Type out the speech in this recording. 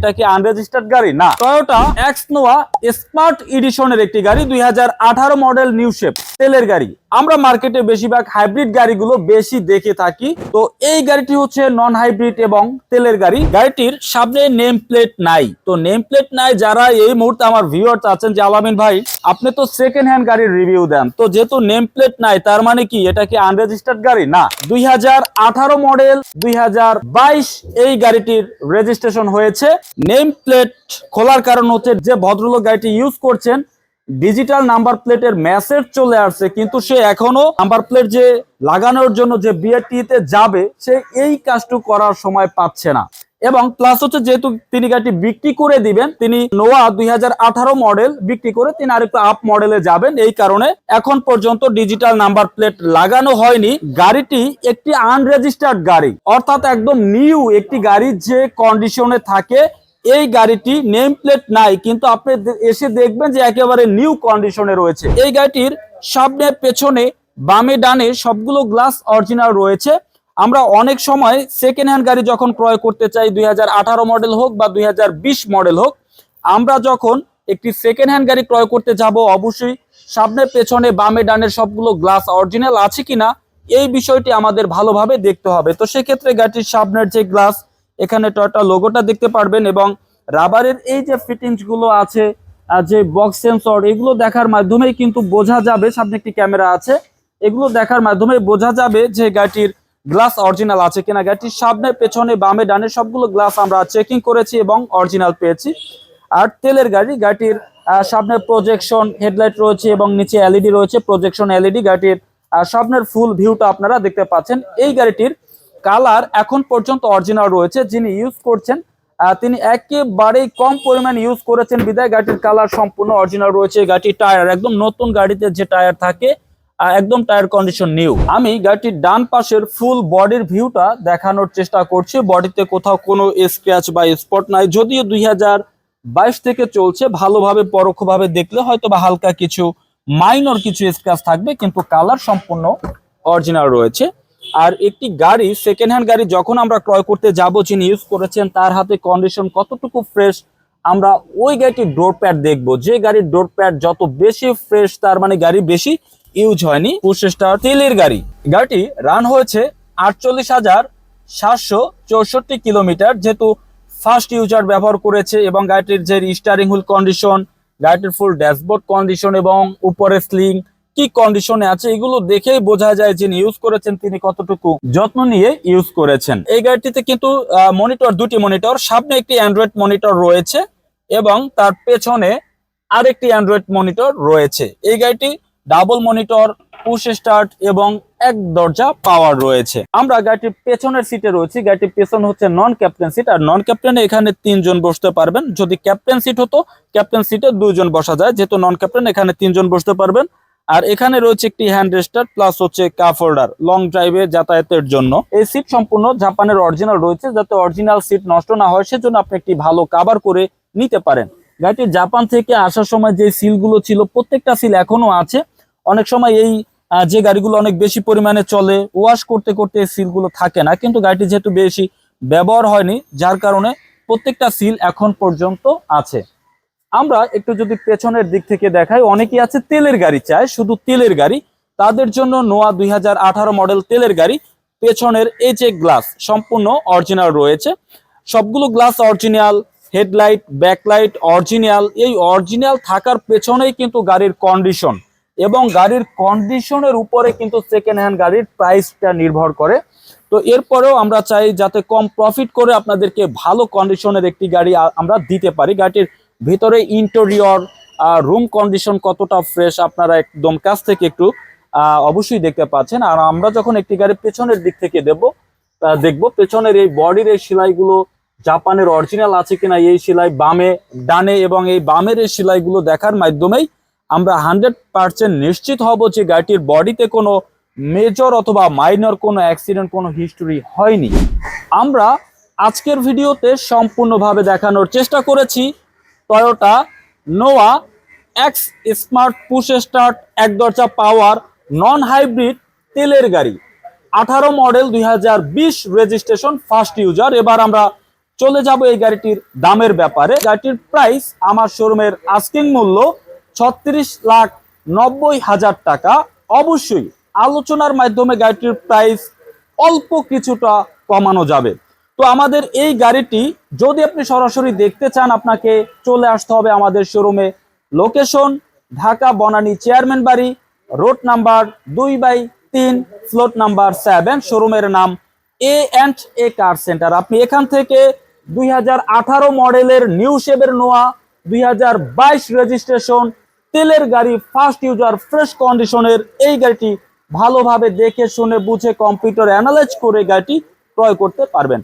এটা কি আনরেজিস্টার্ড গাড়ি? না। টয়োটা এক্স নোয়া স্মার্ট এডিশনের একটি গাড়ি, দুই হাজার আঠারো মডেল নিউ শেপ তেলের গাড়ি। আমরা মার্কেটে বেশিরভাগ হাইব্রিড গাড়িগুলো বেশি দেখে থাকি। তো এই গাড়িটি হচ্ছে নন হাইব্রিড এবং তেলের গাড়ি। গাড়িটির সামনে নেম প্লেট নাই। তো নেম প্লেট নাই যারা এই মুহূর্তে আমার ভিউয়ার্স আছেন যে, আলামিন ভাই, আপনি তো সেকেন্ড হ্যান্ড গাড়ির রিভিউ দেন। তো যেহেতু নেম প্লেট নাই, তার মানে কি, এটা কি আনরেজিস্টার্ড গাড়ি? না। দুই হাজার আঠারো মডেল দুই হাজার বাইশ এই গাড়িটির রেজিস্ট্রেশন হয়েছে। নেম প্লেট খোলার কারণ হচ্ছে যে, ভদ্রলোক গাড়িটি ইউজ করছেন ডিজিটাল নাম্বার প্লেটের মেসেজ চলে আসছে, কিন্তু সে এখনও নাম্বার প্লেট যে লাগানোর জন্য যে বিআরটিতে যাবে, সে এই কাজটু করার সময় পাচ্ছে না। এবং প্লাস হচ্ছে যেহেতু তিনি গাড়িটি বিক্রি করে দিবেন, তিনি নোয়া দুই হাজার আঠারো মডেল বিক্রি করে তিনি আরেকটু আপ মডেলে যাবেন। এই কারণে এখন পর্যন্ত ডিজিটাল নাম্বার প্লেট লাগানো হয়নি। গাড়িটি একটি আনরেজিস্টার্ড গাড়ি, অর্থাৎ একদম নিউ একটি গাড়ি যে কন্ডিশনে থাকে এই গাড়িটি নেম প্লেট নাই, কিন্তু আপনি এসে দেখবেন যে একেবারে নিউ কন্ডিশনে রয়েছে। এই গাড়িটির সামনে পেছনে, বামে ডানে সবগুলো গ্লাস অরিজিনাল রয়েছে। আমরা অনেক সময় সেকেন্ড হ্যান্ড গাড়ি যখন ক্রয় করতে চাই, দুই হাজার আঠারো মডেল হোক বা দুই হাজার বিশ মডেল হোক, আমরা যখন একটি সেকেন্ড হ্যান্ড গাড়ি ক্রয় করতে যাব, অবশ্যই সামনে পেছনে, বামে ডানের সবগুলো গ্লাস অরিজিনাল আছে কিনা, এই বিষয়টি আমাদের ভালোভাবে দেখতে হবে। তো সেক্ষেত্রে গাড়িটির সামনের যে গ্লাস এখানে টয়টা লোগোটা দেখতে পারবেন এবং রাবারের এই যে ফিটিংসগুলো আছে যে বক্স সেন্সর এগুলো দেখার মাধ্যমেই কিন্তু বোঝা যাবে, সামনে একটি ক্যামেরা আছে, এগুলো দেখার মাধ্যমে বোঝা যাবে যে গাড়িটির গ্লাস অরিজিনাল আছে কিনা। গাড়িটির সামনে, পেছনে, বামে, ডানে সবগুলো গ্লাস আমরা চেকিং করেছি এবং অরিজিনাল পেয়েছি। আর তেলের গাড়ি, গাড়িটির সামনে প্রজেকশন হেডলাইট রয়েছে এবং নিচে এলইডি রয়েছে প্রজেকশন এলইডি গাড়িটির সামনের ফুল ভিউটা আপনারা দেখতে পাচ্ছেন। এই গাড়িটির কালার এখন পর্যন্ত অরিজিনাল রয়েছে, যিনি ইউজ করছেন তিনি একেবারেই কম পরিমাণ ইউজ করেছেন। বিদায় গাড়িটির কালার সম্পূর্ণ অরিজিনাল রয়েছে গাড়িটির টায়ার একদম নতুন গাড়িতে যে টায়ার থাকে একদম টায়ার কন্ডিশন নিউ আমি গাড়িটির ডান পাশের ফুল বডির ভিউটা দেখানোর চেষ্টা করছি। বডিতে কোথাও কোনো স্ক্র্যাচ বা স্পট নাই। যদিও দুই বাইশ থেকে চলছে, ভালোভাবে, পরোক্ষভাবে দেখলে হয়তো বা হালকা কিছু মাইনর কিছু স্ক্র্যাচ থাকবে, কিন্তু কালার সম্পূর্ণ অরিজিনাল রয়েছে। আর একটি গাড়ি সেকেন্ড হ্যান্ড গাড়ি যখন আমরা ক্রয় করতে যাব, যিনি ইউজ করেছেন, তার হাতে কন্ডিশন কতটুকু ফ্রেশ আমরা ওই গাড়িটির ডোর প্যাড দেখব। যে গাড়ির ডোর প্যাড যত বেশি ফ্রেশ তার মানে গাড়ি বেশি ইউজ হয়নি। পুশেস্টার তেলের গাড়ি। গাড়িটি রান হয়েছে আটচল্লিশ হাজার সাতশো চৌষট্টি কিলোমিটার, যেহেতু ফার্স্ট ইউজার ব্যবহার করেছে এবং গাড়িটির যে স্টারিং হুল কন্ডিশন গাড়িটির ফুল ড্যাশবোর্ড কন্ডিশন এবং উপরে স্লিং কি কন্ডিশনে আছে, এগুলো দেখেই বোঝা যায় যিনি ইউজ করেছেন, তিনি কতটুকু যত্ন নিয়ে ইউজ করেছেন। এই গাড়িটিতে কিন্তু মনিটর দুটি মনিটর সামনে একটি অ্যান্ড্রয়েড মনিটর রয়েছে এবং তার পেছনে আরেকটি অ্যান্ড্রয়েড মনিটর রয়েছে। এই গাড়িটি ডাবল মনিটর পুশ স্টার্ট এবং এক দরজা পাওয়ার রয়েছে। আমরা গাড়িটির পেছনের সিটে রয়েছি। গাড়িটির পেছন হচ্ছে নন ক্যাপ্টেন সিট আর নন ক্যাপ্টেনে এখানে তিনজন বসতে পারবেন। যদি ক্যাপ্টেন সিট হতো ক্যাপ্টেন সিটে দুইজন বসা যায়। যেহেতু নন ক্যাপ্টেন এখানে তিনজন বসতে পারবেন। আর এখানে রয়েছে একটি হ্যান্ড রেস্টার প্লাস হচ্ছে কাপ হোল্ডার লং ড্রাইভে যাতায়াতের জন্য। এই সিট সম্পূর্ণ জাপানের অরিজিনাল রয়েছে, যাতে অরিজিনাল সিট নষ্ট না হয়, সেজন্য আপনি একটি ভালো কাভার করে নিতে পারেন। গাড়িটি জাপান থেকে আসার সময় যে সিলগুলো ছিল, প্রত্যেকটা সিল এখনও আছে। অনেক সময় এই যে গাড়িগুলো অনেক বেশি পরিমাণে চলে ওয়াশ করতে করতে সিলগুলো থাকে না। কিন্তু গাড়িটি যেহেতু বেশি ব্যবহার হয়নি, যার কারণে প্রত্যেকটা সিল এখন পর্যন্ত আছে। আমরা একটু যদি পেছনের দিক থেকে দেখাই, অনেকেই আছে তেলের গাড়ি চায়, শুধু তেলের গাড়ি। তাদের জন্য নোয়া দুই হাজার আঠারো মডেল তেলের গাড়ি, পেছনের এই যে গ্লাস সম্পূর্ণ অরিজিনাল রয়েছে। সবগুলো glass original headlight backlight original এই অরিজিনাল থাকার পেছনেই কিন্তু গাড়ির কন্ডিশন এবং গাড়ির কন্ডিশনের উপরে কিন্তু সেকেন্ড হ্যান্ড গাড়ির প্রাইসটা নির্ভর করে। তো এরপরেও আমরা চাই যাতে কম প্রফিট করে আপনাদেরকে ভালো কন্ডিশনের একটি গাড়ি আমরা দিতে পারি। গাড়িটির ভিতরে ইন্টেরিয়র রুম কন্ডিশন কতটা ফ্রেশ আপনারা একদম কাছ থেকে একটু অবশ্যই দেখতে পাচ্ছেন। আর আমরা যখন একটি গাড়ি পেছনের দিক থেকে দেব দেখব পেছনের এই বডির এই সেলাইগুলো জাপানের অরিজিনাল আছে কিনা, এই সেলাই বামে ডানে এবং এই বামের এই সেলাইগুলো দেখার মাধ্যমেই আমরা হান্ড্রেড পার্সেন্ট নিশ্চিত হব যে গাড়িটির বডিতে কোনো মেজর অথবা মাইনর কোনো অ্যাক্সিডেন্ট কোনো হিস্টোরি হয়নি। আমরা আজকের ভিডিওতে সম্পূর্ণভাবে দেখানোর চেষ্টা করেছি। Toyota Noah X smart push start এক দরজা পাওয়ার নন হাইব্রিড তেলের গাড়ি। আঠারো মডেল দু হাজার বিশ রেজিস্ট্রেশন ফার্স্ট ইউজার এবার আমরা চলে যাব এই গাড়িটির দামের ব্যাপারে। গাড়িটির প্রাইস আমার শোরুমের আস্কিং মূল্য ছত্রিশ লাখ নব্বই হাজার টাকা। অবশ্যই আলোচনার মাধ্যমে গাড়িটির প্রাইস অল্প কিছুটা কমানো যাবে। তো আমাদের এই গাড়িটি যদি আপনি সরাসরি দেখতে চান, আপনাকে চলে আসতে হবে আমাদের শোরুমে। লোকেশন ঢাকা বনানী চেয়ারম্যান বাড়ি, রোড নাম্বার দুই বাই তিন ফ্লোট নাম্বার সেভেন, শোরুমের নাম এ অ্যান্ড এ কার সেন্টার আপনি এখান থেকে দুই হাজার আঠারো মডেলের নিউ শেপের নোয়া, দুই হাজার বাইশ রেজিস্ট্রেশন, তেলের গাড়ি ফার্স্ট ইউজার ফ্রেশ কন্ডিশনের এই গাড়িটি ভালোভাবে দেখে শুনে বুঝে কম্পিউটার অ্যানালাইজ করে গাড়িটি ক্রয় করতে পারবেন।